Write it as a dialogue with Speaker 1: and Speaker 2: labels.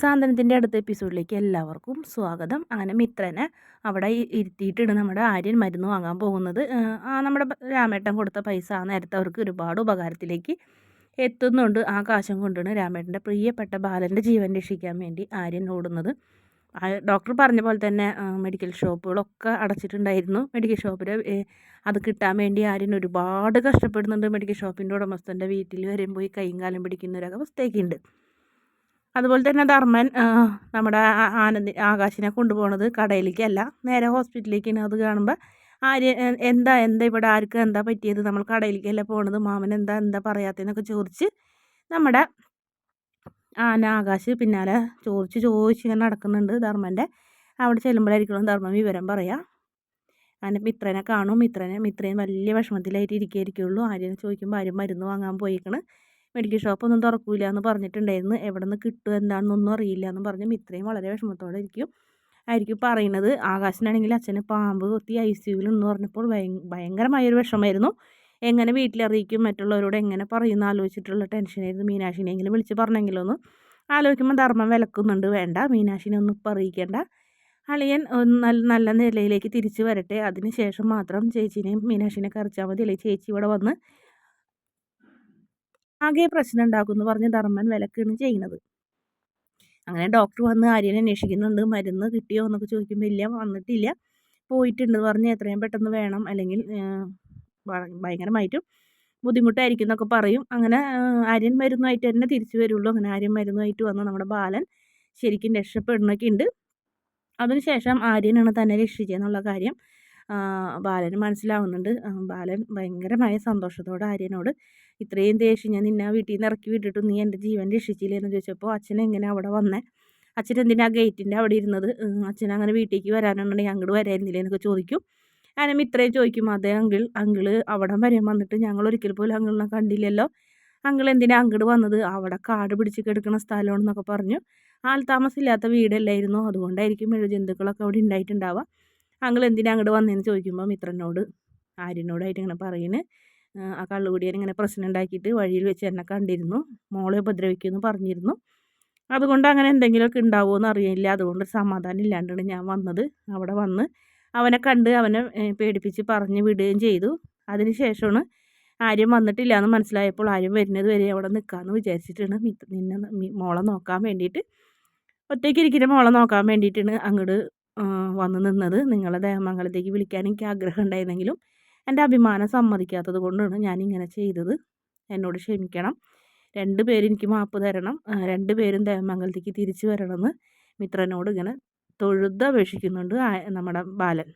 Speaker 1: സാന്ത്വനത്തിന്റെ അടുത്ത എപ്പിസോഡിലേക്ക് എല്ലാവർക്കും സ്വാഗതം. അങ്ങനെ മിത്രനെ അവിടെ ഇരുത്തിയിട്ടാണ് നമ്മുടെ ആര്യൻ മരുന്ന് വാങ്ങാൻ പോകുന്നത്. ആ നമ്മുടെ രാമേട്ടൻ കൊടുത്ത പൈസ ആ നേരത്തെ അവർക്ക് ഒരുപാട് ഉപകാരത്തിലേക്ക് എത്തുന്നുണ്ട്. ആ കാശം കൊണ്ടാണ് രാമേട്ടന്റെ പ്രിയപ്പെട്ട ബാലന്റെ ജീവൻ രക്ഷിക്കാൻ വേണ്ടി ആര്യൻ ഓടുന്നത്. ഡോക്ടർ പറഞ്ഞ പോലെ തന്നെ മെഡിക്കൽ ഷോപ്പുകളൊക്കെ അടച്ചിട്ടുണ്ടായിരുന്നു. മെഡിക്കൽ ഷോപ്പിൽ അത് കിട്ടാൻ വേണ്ടി ആര്യൻ ഒരുപാട് കഷ്ടപ്പെടുന്നുണ്ട്. മെഡിക്കൽ ഷോപ്പിന്റെ ഉടമസ്ഥന്റെ വീട്ടിൽ വരെയും പോയി കൈയും കാലം പിടിക്കുന്ന ഒരു അവസ്ഥയൊക്കെ അതുപോലെ തന്നെ ധർമ്മൻ നമ്മുടെ ആനന്ദി ആകാശിനെ കൊണ്ടുപോകുന്നത് കടയിലേക്കല്ല നേരെ ഹോസ്പിറ്റലിലേക്കാണ് അത് കാണുമ്പോൾ ആര് എന്താ എന്താ ഇവിടെ ആർക്ക് എന്താ പറ്റിയത്? നമ്മൾ കടയിലേക്കല്ല പോണത്? മാമൻ എന്താ എന്താ പറയാത്തതെന്നൊക്കെ ചോദിച്ച് നമ്മുടെ ആന ആകാശ് പിന്നാലെ ചോദിച്ച് ചോദിച്ച് ഇങ്ങനെ നടക്കുന്നുണ്ട് ധർമ്മന്റെ അവിടെ ചെല്ലുമ്പോഴായിരിക്കണം ധർമ്മം വിവരം പറയാം. അങ്ങനെ മിത്രനെ കാണും മിത്രനെ മിത്രയും വലിയ വിഷമത്തിലായിട്ട് ഇരിക്കുകയായിരിക്കുള്ളൂ ആര്യനെ ചോദിക്കുമ്പോൾ ആരും മരുന്ന് വാങ്ങാൻ പോയിക്കണ്. മെഡിക്കൽ ഷോപ്പൊന്നും തുറക്കൂല എന്ന് പറഞ്ഞിട്ടുണ്ടായിരുന്നു. എവിടെ നിന്ന് കിട്ടും എന്താണെന്നൊന്നും അറിയില്ല എന്ന് പറഞ്ഞ് മിത്രയും വളരെ വിഷമത്തോടെ ഇരിക്കും ആയിരിക്കും പറയുന്നത്. ആകാശനാണെങ്കിൽ അച്ഛന് പാമ്പ് കൊത്തി ഐ സിയുവിലെന്ന് പറഞ്ഞപ്പോൾ ഭയങ്കരമായൊരു വിഷമമായിരുന്നു. എങ്ങനെ വീട്ടിലറിയിക്കും? മറ്റുള്ളവരോട് എങ്ങനെ പറയുന്ന ആലോചിച്ചിട്ടുള്ള ടെൻഷനായിരുന്നു മീനാക്ഷിനെങ്കിലും വിളിച്ച് പറഞ്ഞെങ്കിലും ഒന്ന് ആലോചിക്കുമ്പോൾ ധർമ്മം വിലക്കുന്നുണ്ട്. വേണ്ട മീനാക്ഷിനെ ഒന്നും ഇപ്പം അറിയിക്കേണ്ട അളിയൻ നല്ല നല്ല നിലയിലേക്ക് തിരിച്ചു വരട്ടെ. അതിന് ശേഷം മാത്രം ചേച്ചീനെയും മീനാക്ഷിനെ കറിച്ചാൽ മതി. അല്ലെങ്കിൽ ചേച്ചി ഇവിടെ വന്ന് ആകെ പ്രശ്നം ഉണ്ടാക്കും എന്ന് പറഞ്ഞ് ധർമ്മൻ വിലക്കാണ് ചെയ്യുന്നത്. അങ്ങനെ ഡോക്ടർ വന്ന് ആര്യനെ അന്വേഷിക്കുന്നുണ്ട്. മരുന്ന് കിട്ടിയോ എന്നൊക്കെ ചോദിക്കുമ്പോൾ ഇല്ല വന്നിട്ടില്ല. പോയിട്ടുണ്ട്. പറഞ്ഞ് എത്രയും പെട്ടെന്ന് വേണം. അല്ലെങ്കിൽ ഭയങ്കരമായിട്ടും ബുദ്ധിമുട്ടായിരിക്കും എന്നൊക്കെ പറയും. അങ്ങനെ ആര്യൻ മരുന്നുമായിട്ട് തന്നെ തിരിച്ചു വരുള്ളൂ. അങ്ങനെ ആര്യൻ മരുന്നുമായിട്ട് വന്ന് നമ്മുടെ ബാലൻ ശരിക്കും രക്ഷപ്പെടുന്നൊക്കെ ഉണ്ട്. അതിനുശേഷം ആര്യനാണ് തന്നെ രക്ഷിച്ചതെന്നുള്ള കാര്യം ബാലന് മനസ്സിലാവുന്നുണ്ട്. ബാലൻ ഭയങ്കരമായ സന്തോഷത്തോടെ ആര്യനോട് ഇത്രയും ദേഷ്യം ഞാൻ നിന്നെ വീട്ടിൽ നിന്ന് ഇറക്കി വിട്ടിട്ട് നീ എന്റെ ജീവൻ രക്ഷിച്ചില്ലേ എന്ന് ചോദിച്ചപ്പോൾ അച്ഛൻ എങ്ങനെ അവിടെ വന്നേ? അച്ഛൻ എന്തിനാ ഗേറ്റിന്റെ അവിടെ ഇരുന്നത്? അച്ഛൻ അങ്ങനെ വീട്ടിലേക്ക് വരാനുണ്ടെങ്കിൽ അങ്ങോട്ട് വരായിരുന്നില്ലേ എന്നൊക്കെ ചോദിക്കും. അങ്ങനെ ഇത്രയും ചോദിക്കും അതേ അങ്കിൾ അങ്കിൾ അവിടെ വരെ വന്നിട്ട് ഞങ്ങൾ ഒരിക്കൽ പോലും അങ്കിളിനെ കണ്ടില്ലല്ലോ. അങ്കിൾ എന്തിനാ അങ്ങോട്ട് വന്നത്? അവിടെ കാട് പിടിച്ച് കിടക്കുന്ന സ്ഥലമാണെന്നൊക്കെ പറഞ്ഞു. ആൾ താമസമില്ലാത്ത വീടല്ലായിരുന്നു? അതുകൊണ്ടായിരിക്കും ജന്തുക്കളൊക്കെ അവിടെ ഉണ്ടായിട്ടുണ്ടാവുക. അങ്കിൾ എന്തിനാ അങ്ങോട്ട് വന്നതെന്ന് ചോദിക്കുമ്പോൾ മിത്രനോട് ആര്യനോടായിട്ട് ഇങ്ങനെ പറയുന്നത് ആ കള്ളുകൂടിയൻ ഇങ്ങനെ പ്രശ്നം ഉണ്ടാക്കിയിട്ട് വഴിയിൽ വെച്ച് എന്നെ കണ്ടിരുന്നു. മോളെ ഉപദ്രവിക്കുമെന്ന് പറഞ്ഞിരുന്നു. അതുകൊണ്ട് അങ്ങനെ എന്തെങ്കിലുമൊക്കെ ഉണ്ടാവുമോ അറിയില്ല അതുകൊണ്ട് സമാധാനം ഇല്ലാണ്ടാണ് ഞാൻ വന്നത്. അവിടെ വന്ന് അവനെ കണ്ട് അവനെ പേടിപ്പിച്ച് പറഞ്ഞ് വിടുകയും ചെയ്തു. അതിന് ശേഷമാണ് ആര്യം വന്നിട്ടില്ല എന്ന് മനസ്സിലായപ്പോൾ ആര്യം വരുന്നത് വരെ അവിടെ നിൽക്കാമെന്ന് വിചാരിച്ചിട്ടാണ് നിന്നെ മോളെ നോക്കാൻ വേണ്ടിയിട്ട്. ഒറ്റയ്ക്ക് ഇരിക്കുന്ന മോളെ നോക്കാൻ വേണ്ടിയിട്ടാണ് അങ്ങോട്ട് വന്ന് നിന്നത് നിങ്ങളെ ദേഹമംഗലത്തേക്ക് വിളിക്കാൻ എനിക്ക് ആഗ്രഹം ഉണ്ടായിരുന്നെങ്കിലും എന്റെ അഭിമാനം സമ്മതിക്കാത്തത് കൊണ്ടാണ് ഞാനിങ്ങനെ ചെയ്തത്. എന്നോട് ക്ഷമിക്കണം. രണ്ട് പേരും എനിക്ക് മാപ്പ് തരണം. രണ്ട് പേരും ദേവമംഗലത്തേക്ക് തിരിച്ചു വരണമെന്ന് മിത്രനോട് ഇങ്ങനെ തൊഴുതപേക്ഷിക്കുന്നുണ്ട് നമ്മുടെ ബാലൻ.